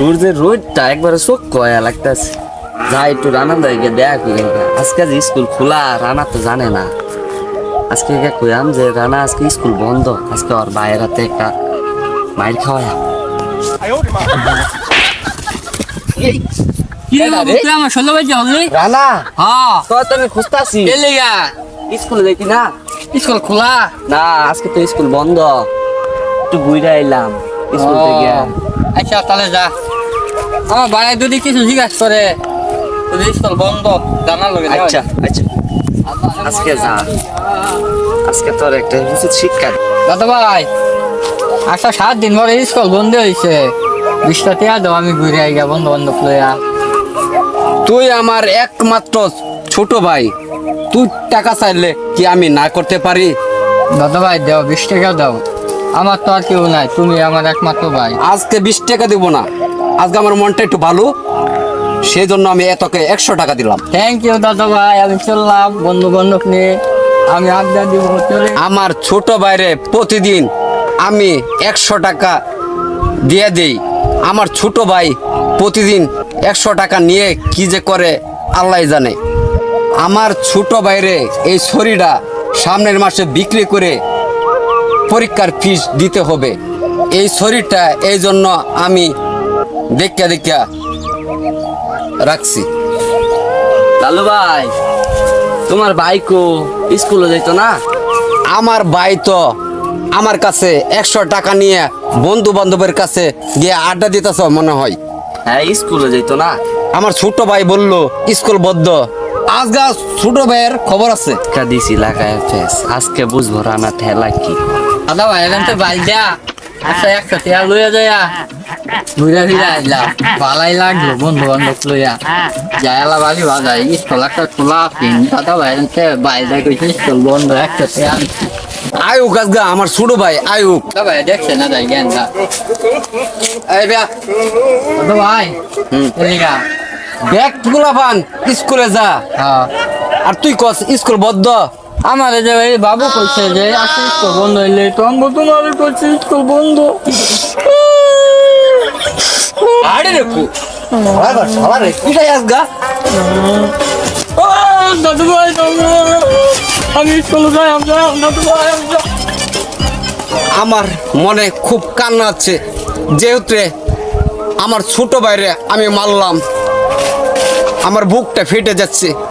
সূর্যের রোদটা একবারে চোখ কয়া লাগতেছে। যা একটু রানা দাইকে দেয়া করি আজকে যে স্কুল খোলা রানা তো জানে না। আজকে কে কইলাম যে রানা আজকে স্কুল বন্ধ। আজকে ওর বাইরে হাতে একটা মাইর খাওয়া কি রে বাবু তুই আমার ষোলো বাজে হলি রানা হ্যাঁ। তো তুমি খুঁজতাছি। স্কুলে দেখি না? স্কুল খোলা? না আজকে তো স্কুল বন্ধ। একটু ঘুরে আইলাম। স্কুল থেকে। আচ্ছা তাহলে যা। আমার বাড়ি যদি কিছু জিজ্ঞাসা করে যদি বন্ধ জানার লগে আচ্ছা আচ্ছা। আজকে যা। আজকে তোর একটা উচিত শিক্ষা। দাদা ভাই আচ্ছা সাত দিন পরে স্কুল বন্ধ হয়েছে। বিশটা টিয়া দাও আমি ঘুরে আই বন্ধু বান্ধব লইয়া। তুই আমার একমাত্র ছোট ভাই। তুই টাকা চাইলে কি আমি না করতে পারি? দাদা ভাই দাও বিশ টাকা দাও। আমার তো আর কেউ নাই তুমি আমার একমাত্র ভাই। আজকে বিশ টাকা দিব না। আজকে আমার মনটা একটু ভালো সেই জন্য আমি এতকে একশো টাকা দিলাম। থ্যাংক ইউ দাদা ভাই আমি চললাম বন্ধু বান্ধব নিয়ে। আমি আড্ডা দিব চলে আমার ছোট বাইরে প্রতিদিন আমি একশো টাকা দিয়ে দিই। আমার ছোট ভাই প্রতিদিন একশো টাকা নিয়ে কি যে করে আল্লাহ জানে। আমার ছোট বাইরে এই ছড়িটা সামনের মাসে বিক্রি করে পরীক্ষার ফিস দিতে হবে। এই শরীরটা এই জন্য আমি দেখা দেখা রাখছি। লালু ভাই তোমার বাইকও স্কুলে যেত না? আমার ভাই তো আমার কাছে একশো টাকা নিয়ে বন্ধু বান্ধবের কাছে গিয়ে আড্ডা দিতেছ মনে হয়। হ্যাঁ স্কুলে যেত না? আমার ছোট ভাই বলল স্কুল বদ্ধ আজ আজগা ছোট ভাইয়ের খবর আছে। দিছি লাগায় আজকে বুঝব রানা ঠেলা কি। দাদা ভাই এখান তো বাই দেয়া আচ্ছা একটা টিয়া লইয়া যাইয়া ঘুরে ফিরে আইলাম ভালাই লাগল বন্ধু বান্ধব লইয়া যাইলা বালি বাজাই স্কুল একটা খোলা তিন দাদা ভাই এখান বাই দেয় কইছে স্কুল বন্ধ একটা টিয়া আয়ুক আজগা আমার ছোট ভাই আয়ুক ভাই দেখছে না যাই জ্ঞান দা? এই বেয়া। ভাই ব্যাগগুলা পান স্কুলে যা। আর তুই কস স্কুল বদ্ধ। আমার যে এই বাবু কইছে যে আজকে স্কুল বন্ধ হইলে তো আমি তোমার করছি স্কুল বন্ধ। আরে রে কু। আরে কি যাই আজগা ও, দাদু ভাই আমি স্কুল যাই আমি দাদু ভাই আমার মনে খুব কান্না আছে যেহেতু আমার ছোট বাইরে আমি মারলাম। আমার বুকটা ফেটে যাচ্ছে।